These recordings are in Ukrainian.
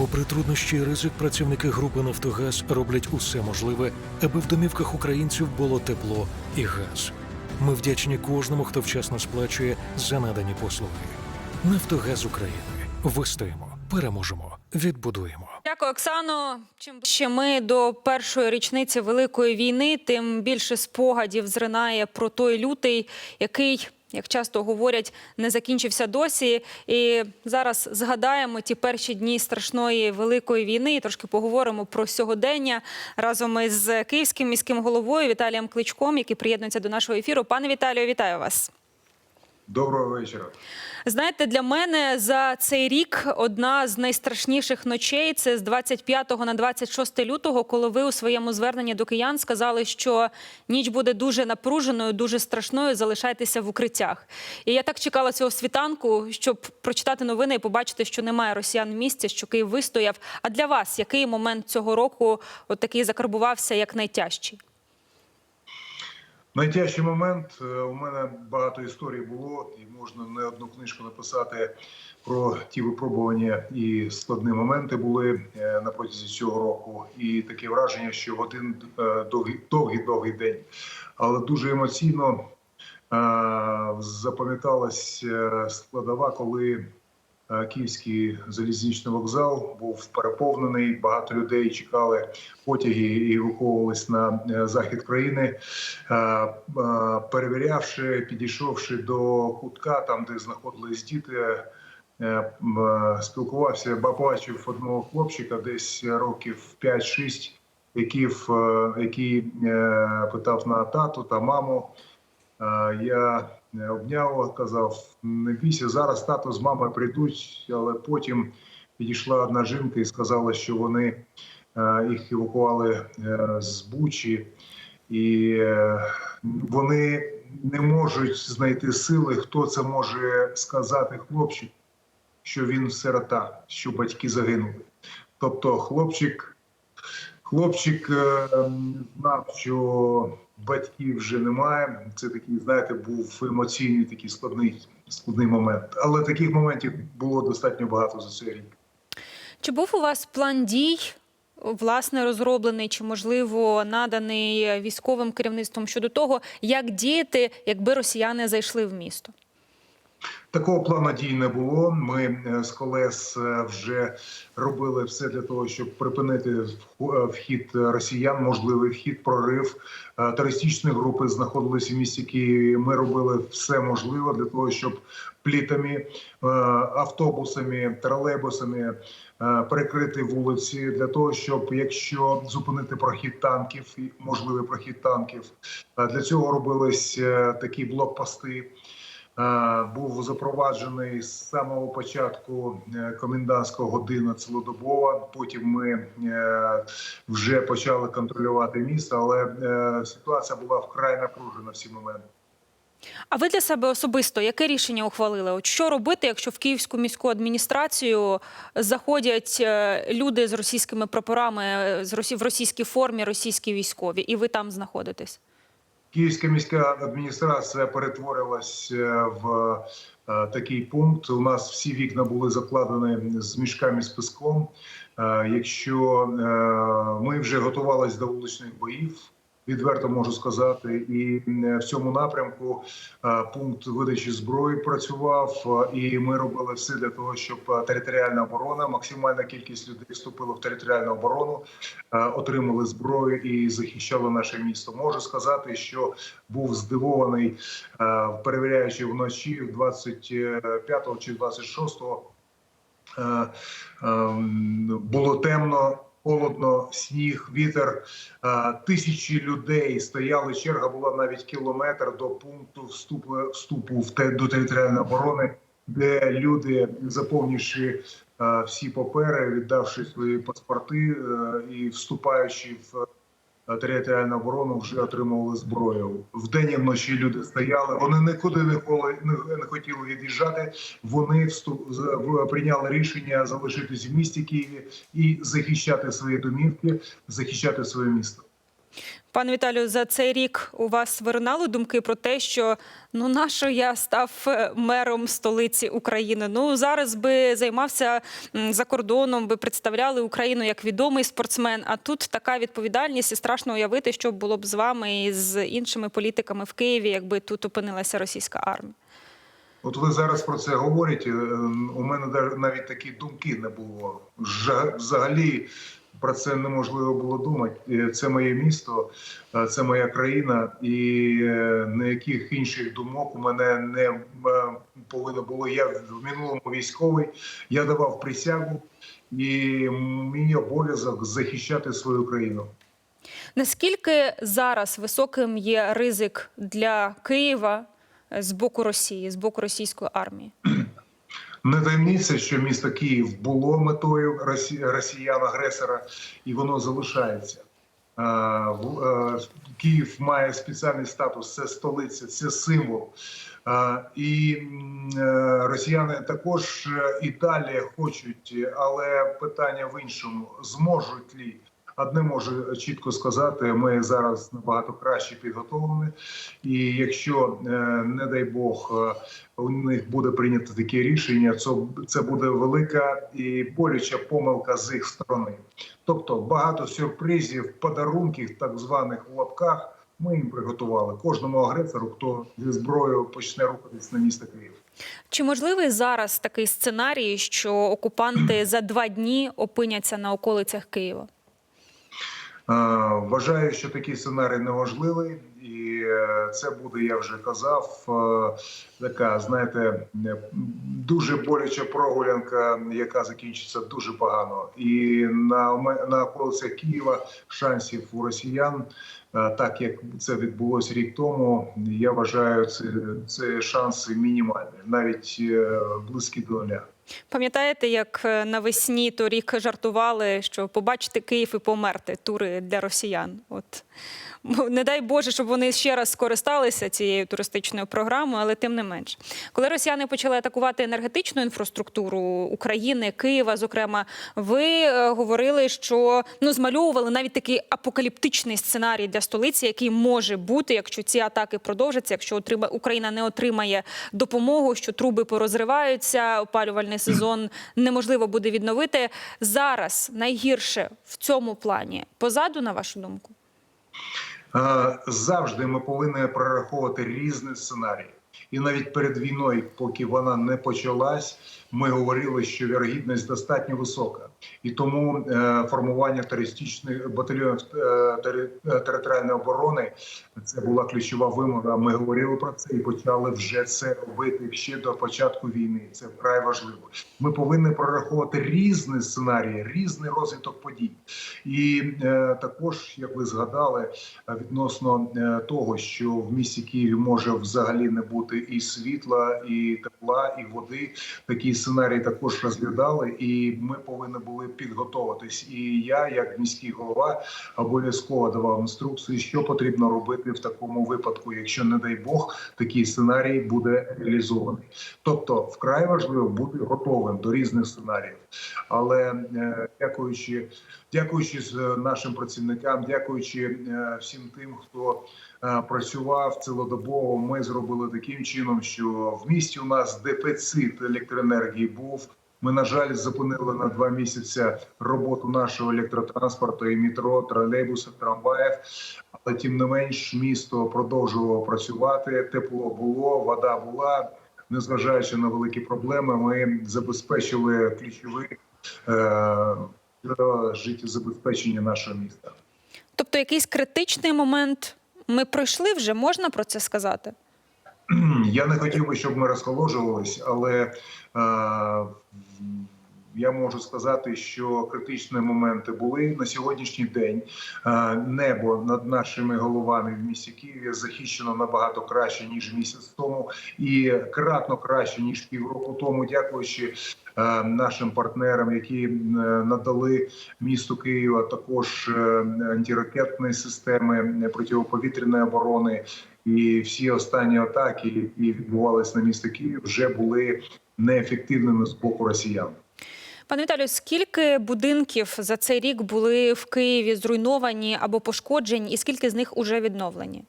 Попри труднощі і ризик, працівники групи Нафтогаз роблять усе можливе, аби в домівках українців було тепло і газ. Ми вдячні кожному, хто вчасно сплачує за надані послуги. Нафтогаз України. Вистоїмо, переможемо, відбудуємо. Дякую, Оксано. Чим ще ми до першої річниці великої війни, тим більше спогадів зринає про той лютий, який. Як часто говорять, не закінчився досі. І зараз згадаємо ті перші дні страшної великої війни. І трошки поговоримо про сьогодення разом із київським міським головою Віталієм Кличком, який приєднується до нашого ефіру. Пане Віталію, вітаю вас. Доброго вечора. Знаєте, для мене за цей рік одна з найстрашніших ночей це з 25 на 26 лютого, коли ви у своєму зверненні до киян сказали, що ніч буде дуже напруженою, дуже страшною. Залишайтеся в укриттях. І я так чекала цього світанку, щоб прочитати новини і побачити, що немає росіян в місті, що Київ вистояв. А для вас який момент цього року от такий закарбувався як найтяжчий? Найтяжчий момент е, у мене багато історій було, і можна не одну книжку написати про ті випробування і складні моменти були е, на протязі цього року. І таке враження, що один е, довгий довгий довгий день, але дуже емоційно запам'яталась складова, коли Київський залізничний вокзал був переповнений. Багато людей чекали потяги і евакуювались на е, захід країни. Перевірявши, підійшовши до кутка, там де знаходились діти. е, е, Спілкувався, побачив одного хлопчика, десь років 5-6, який, який питав на тату та маму. Я обняв, казав: не бійся, зараз тато з мамою прийдуть, але потім підійшла одна жінка і сказала, що вони е, їх евакували е, з Бучі, і е, вони не можуть знайти сили, хто це може сказати хлопчик, що він сирота, що батьки загинули. Тобто, хлопчик, хлопчик е, знав, що батьків вже немає. Це такий, знаєте, був емоційний такий складний, складний момент. Але таких моментів було достатньо багато за цей рік. Чи був у вас план дій, власне, розроблений чи, можливо, наданий військовим керівництвом щодо того, як діяти, якби росіяни зайшли в місто? Такого плану дій не було. Ми е, з колес е, вже робили все для того, щоб припинити е, вхід росіян, можливий вхід, прорив. Терористичні групи знаходилися в місті Києві. Ми робили все можливе для того, щоб плітами, автобусами, тролейбусами перекрити вулиці для того, щоб якщо зупинити прохід танків, можливий прохід танків, для цього робились такі блокпости. Е, був запроваджений з самого початку е, комендантська година цілодобова. Потім ми е, вже почали контролювати місто, але ситуація була вкрай напружена всі моменти. А ви для себе особисто яке рішення ухвалили? От що робити, якщо в Київську міську адміністрацію заходять люди з російськими прапорами в російській формі, російські військові, і ви там знаходитесь? Київська міська адміністрація перетворилась е, в е, такий пункт. У нас всі вікна були закладені з мішками з песком. Е, Якщо ми вже готувалися до вуличних боїв, відверто можу сказати, і в цьому напрямку е, пункт видачі зброї працював, е, і ми робили все для того, щоб е, територіальна оборона, максимальна кількість людей вступила в територіальну оборону, отримали зброю і захищали наше місто. Можу сказати, що був здивований, перевіряючи вночі 25 чи 26 е, ем, було темно. Холодно, сніг, вітер. Тисячі людей стояли. Черга була навіть кілометр до пункту вступу, вступу в те до територіальної оборони, де люди, заповнивши всі папери, віддавши свої паспорти і вступаючи в територіальну оборону, вже отримували зброю. Вдень і вночі люди стояли. Вони нікуди не не хотіли від'їжджати. Вони вступ, прийняли рішення залишитись в місті Києві і захищати свої домівки, захищати своє місто. Пане Віталію, за цей рік у вас виринали думки про те, що ну нащо я став е, мером столиці України? Ну зараз би займався за кордоном, би представляли Україну як відомий спортсмен. А тут така відповідальність, і страшно уявити, що було б з вами і з іншими політиками в Києві, якби тут опинилася російська армія. От ви зараз про це говорите. е, У мене навіть такі думки не було. Взагалі про це неможливо було думати. Це моє місто, е, це моя країна, і е, ніяких інших думок у мене не е, повинно було. Я в минулому військовий, я давав присягу, і мій обов'язок захищати свою країну. Наскільки зараз високим є ризик для Києва з боку Росії, з боку російської армії? Не таємниця, що місто Київ було метою росіян-агресора, і воно залишається. Київ має спеціальний статус, це столиця, це символ. І е, росіяни також е, і далі хочуть, але питання в іншому: зможуть лі? Одне можу чітко сказати: ми зараз набагато краще підготовлені, і якщо е, не дай Бог е, у них буде прийнято таке рішення, це, буде велика і болюча помилка з їх сторони. Тобто багато сюрпризів, подарунків, так званих в лапках, ми їм приготували кожному агресору, хто зі зброєю почне рухатись на місто Київ. Чи можливий зараз такий сценарій, що окупанти за два дні опиняться на околицях Києва? Е, Вважаю, що такий сценарій неможливий, і е, це буде, я вже казав, е, така, знаєте, дуже боляча прогулянка, яка закінчиться дуже погано. І на на околицях Києва шансів у росіян, так як це відбулося рік тому, я вважаю, це, це шанси мінімальні, навіть близькі до нуля. Пам'ятаєте, як е, навесні торік жартували, що побачити Київ і померти тури для росіян? От не дай Боже, щоб вони ще раз скористалися цією туристичною програмою, але тим не менш, коли росіяни почали атакувати енергетичну інфраструктуру України, Києва, зокрема, ви е, говорили, що ну змальовували навіть такий апокаліптичний сценарій для столиці, який може бути, якщо ці атаки продовжаться, якщо отрима Україна не отримає допомогу, що труби порозриваються, опалювальний сезон неможливо буде відновити. Зараз найгірше в цьому плані позаду, на вашу думку. Е, Завжди ми повинні прораховувати різні сценарії. І навіть перед війною, поки вона не почалась, ми говорили, що вірогідність достатньо висока, і тому е, формування терористичних батальйонів е, е, територіальної оборони це була ключова вимога. Ми говорили про це і почали вже це робити ще до початку війни. Це вкрай важливо. Ми повинні прораховувати різні сценарії, різний розвиток подій. І е, також, як ви згадали, відносно того, що в місті Києві може взагалі не бути і світла, і тепла, і води. Такі сценарії також розглядали, і ми повинні були підготуватись. І я, як міський голова, обов'язково давав інструкції, що потрібно робити в такому випадку, якщо не дай Бог такий сценарій буде реалізований. Тобто, вкрай важливо бути готовим до різних сценаріїв. Але е, дякуючи, дякуючи нашим працівникам, дякуючи е, всім тим, хто е, працював цілодобово, ми зробили таким чином, що в місті у нас дефіцит електроенергії був. Ми, на жаль, зупинили на два місяці роботу нашого електротранспорту і метро, тролейбусів, трамваїв. Але тим не менш, місто продовжувало працювати. Тепло було, вода була. Незважаючи на великі проблеми, ми забезпечили ключові е, життєзабезпечення нашого міста. Тобто, якийсь критичний момент ми пройшли вже, можна про це сказати? Я не хотів би, щоб ми розхоложувались, але е, я можу сказати, що критичні моменти були на сьогоднішній день. Е, небо над нашими головами в місті Києві захищено набагато краще ніж місяць тому, і кратно краще ніж півроку тому, дякуючи е, нашим партнерам, які е, надали місту Києва також антиракетні системи протиповітряної оборони. І всі останні атаки, які відбувалися на місто Київ, вже були неефективними з боку росіян. Пане Віталію, скільки будинків за цей рік були в Києві зруйновані або пошкоджені, і скільки з них уже відновлені?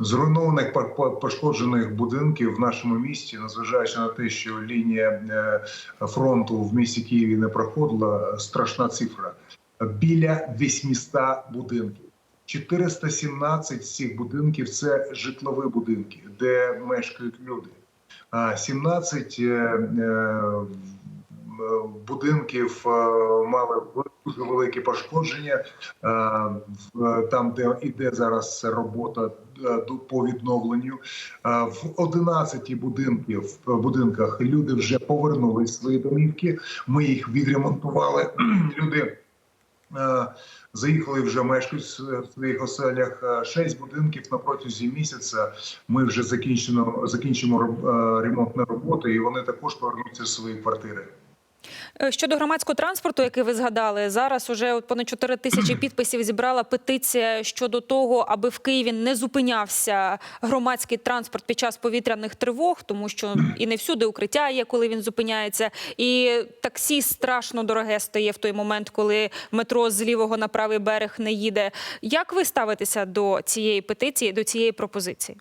Зруйнованих по- по- пошкоджених будинків в нашому місті, незважаючи на те, що лінія е, фронту в місті Києві не проходила, страшна цифра. Біля 800 будинків. 417 з цих будинків це житлові будинки, де мешкають люди. А 17 е, е, будинків е, мали дуже великі пошкодження. Е, Там, де іде зараз робота е, по відновленню, в 11 будинків будинках люди вже повернули свої домівки. Ми їх відремонтували. Люди заїхали вже мешкають в своїх оселях. Шість будинків на протязі місяця. Ми вже закінчено закінчимо ремонтні роботи, і вони також повернуться в свої квартири. Е, Щодо громадського транспорту, який ви згадали, зараз уже понад 4 тисячі підписів зібрала петиція щодо того, аби в Києві не зупинявся громадський транспорт під час повітряних тривог, тому що і не всюди укриття є, коли він зупиняється, і таксі страшно дороге стає в той момент, коли метро з лівого на правий берег не їде. Як ви ставитеся до цієї петиції, до цієї пропозиції?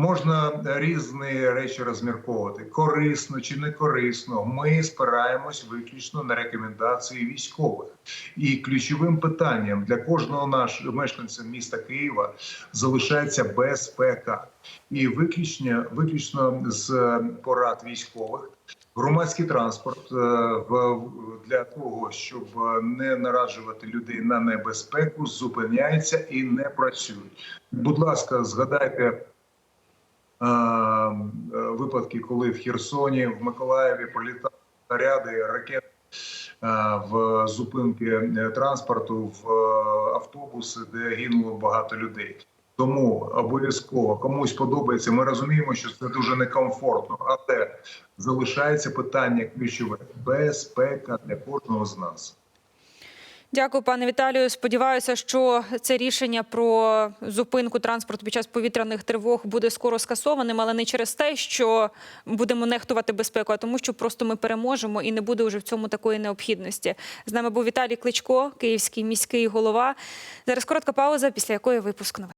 Можна різні речі розмірковувати корисно чи не корисно. Ми спираємось виключно на рекомендації військових. І ключовим питанням для кожного нашого мешканця міста Києва залишається безпека. І виключно, виключно з порад військових. Громадський транспорт е, для того, щоб не нараджувати людей на небезпеку, зупиняється і не працює. Будь ласка, згадайте е, е, випадки, коли в Херсоні, в Миколаєві пролітали снаряди, ракети е, в зупинки е, транспорту, в е, автобуси, де гинуло багато людей. Тому обов'язково комусь подобається. Ми розуміємо, що це дуже некомфортно, але залишається питання ключове безпека для кожного з нас. Дякую, пане Віталію. Сподіваюся, що це рішення про зупинку транспорту під час повітряних тривог буде скоро скасованим, але не через те, що будемо нехтувати безпеку, а тому, що просто ми переможемо і не буде вже в цьому такої необхідності. З нами був Віталій Кличко, київський міський голова. Зараз коротка пауза, після якої випуск новин.